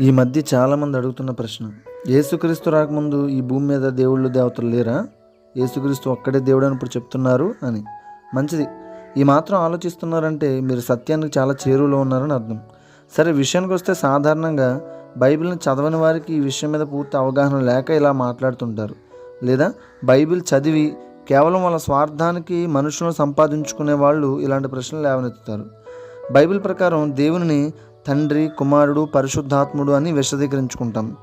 ఈ మధ్య చాలామంది అడుగుతున్న ప్రశ్న యేసుక్రీస్తు రాకముందు ఈ భూమి మీద దేవుళ్ళు దేవతలు లేరా? యేసుక్రీస్తు ఒక్కడే దేవుడు అని ఇప్పుడు చెప్తున్నారు అని. మంచిది. ఈ మాత్రం ఆలోచిస్తున్నారంటే మీరు సత్యానికి చాలా చేరువలో ఉన్నారని అర్థం. సరే విషయానికి వస్తే సాధారణంగా బైబిల్ని చదవని వారికి ఈ విషయం మీద పూర్తి అవగాహన లేక ఇలా మాట్లాడుతుంటారు. లేదా బైబిల్ చదివి కేవలం వాళ్ళ స్వార్థానికి మనుషులను సంపాదించుకునే వాళ్ళు ఇలాంటి ప్రశ్నలు లేవనెత్తుతారు. బైబిల్ ప్రకారం దేవుని తండ్రి కుమారుడు పరిశుద్ధాత్ముడు అని విశదీకరించుకుంటాం.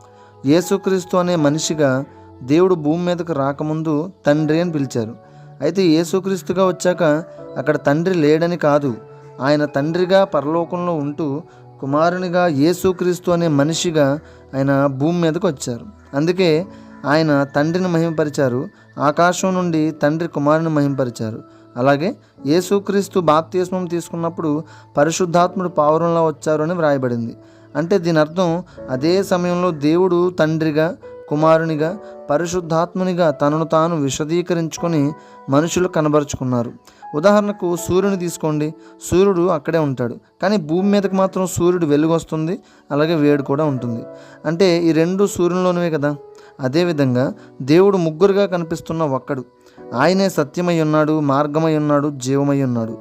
యేసుక్రీస్తు అనే మనిషిగా దేవుడు భూమి మీదకు రాకముందు తండ్రి అని పిలిచారు. అయితే యేసుక్రీస్తుగా వచ్చాక అక్కడ తండ్రి లేడని కాదు ఆయన తండ్రిగా పరలోకంలో ఉంటూ కుమారునిగా యేసుక్రీస్తు అనే మనిషిగా ఆయన భూమి మీదకు వచ్చారు. అందుకే ఆయన తండ్రిని మహిమపరిచారు ఆకాశం నుండి తండ్రి కుమారుని మహిమపరిచారు అలాగే యేసుక్రీస్తు బాప్తిస్మం తీసుకున్నప్పుడు పరిశుద్ధాత్ముడు పావురంలో వచ్చారు అని వ్రాయబడింది. అంటే దీని అర్థం అదే సమయంలో దేవుడు తండ్రిగా కుమారునిగా పరిశుద్ధాత్మునిగా తనను తాను విశదీకరించుకొని మనుషులు కనబరుచుకున్నారు. ఉదాహరణకు సూర్యుని తీసుకోండి. సూర్యుడు అక్కడే ఉంటాడు. కానీ భూమి మీదకి మాత్రం సూర్యుడు వెలుగొస్తుంది. అలాగే వేడి కూడా ఉంటుంది. అంటే ఈ రెండు సూర్యునిలోనివే కదా? అదేవిధంగా దేవుడు ముగ్గురుగా కనిపిస్తున్న ఒక్కడు. ఆయనే సత్యమై ఉన్నాడు మార్గమై ఉన్నాడు జీవమై ఉన్నాడు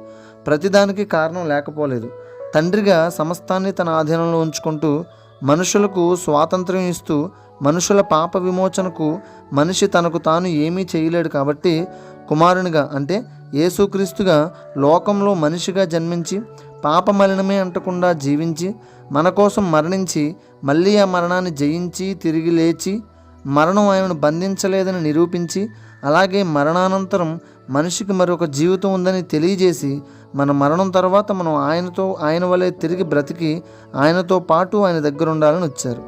ప్రతిదానికి కారణం లేకపోలేదు. తండ్రిగా సమస్తాన్ని తన ఆధీనంలో ఉంచుకుంటూ మనుషులకు స్వాతంత్ర్యం ఇస్తూ మనుషుల పాప విమోచనకు మనిషి తనకు తాను ఏమీ చేయలేడు కాబట్టి కుమారునిగా అంటే యేసుక్రీస్తుగా లోకంలో మనిషిగా జన్మించి పాప మలినమే అంటకుండా జీవించి మన కోసం మరణించి మళ్ళీ ఆ మరణాన్ని జయించి తిరిగి లేచి మరణం ఆయనను బంధించలేదని నిరూపించి అలాగే మరణానంతరం మనిషికి మరొక జీవితం ఉందని తెలియజేసి మన మరణం తర్వాత మనం ఆయనతో ఆయన వలె తిరిగి బ్రతికి ఆయనతో పాటు ఆయన దగ్గర ఉండాలని వచ్చారు.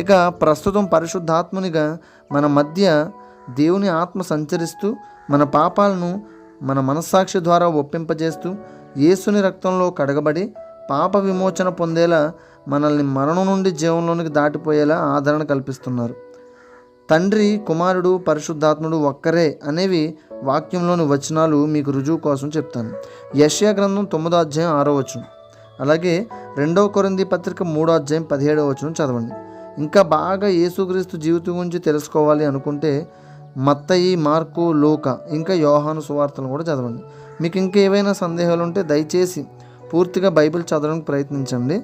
ఇక ప్రస్తుతం పరిశుద్ధాత్మునిగా మన మధ్య దేవుని ఆత్మ సంచరిస్తూ మన పాపాలను మన మనస్సాక్షి ద్వారా ఒప్పింపజేస్తూ యేసుని రక్తంలో కడగబడి పాప విమోచన పొందేలా మనల్ని మరణం నుండి జీవంలోనికి దాటిపోయేలా ఆదరణ కల్పిస్తున్నారు. తండ్రి కుమారుడు పరిశుద్ధాత్ముడు ఒక్కరే అనేవి వాక్యంలోని వచనాలు మీకు రుజువు కోసం చెప్తాను. యష్యా గ్రంథం తొమ్మిదో అధ్యాయం ఆరో వచనం. అలాగే రెండవ కొరింది పత్రిక మూడో అధ్యాయం పదిహేడవ వచనం చదవండి. ఇంకా బాగా యేసుక్రీస్తు జీవితం గురించి తెలుసుకోవాలి అనుకుంటే మత్తయి మార్కు లోక ఇంకా యోహాను సువార్తలు కూడా చదవండి. మీకు ఇంకా ఏవైనా సందేహాలు ఉంటే దయచేసి పూర్తిగా బైబిల్ చదవడానికి ప్రయత్నించండి.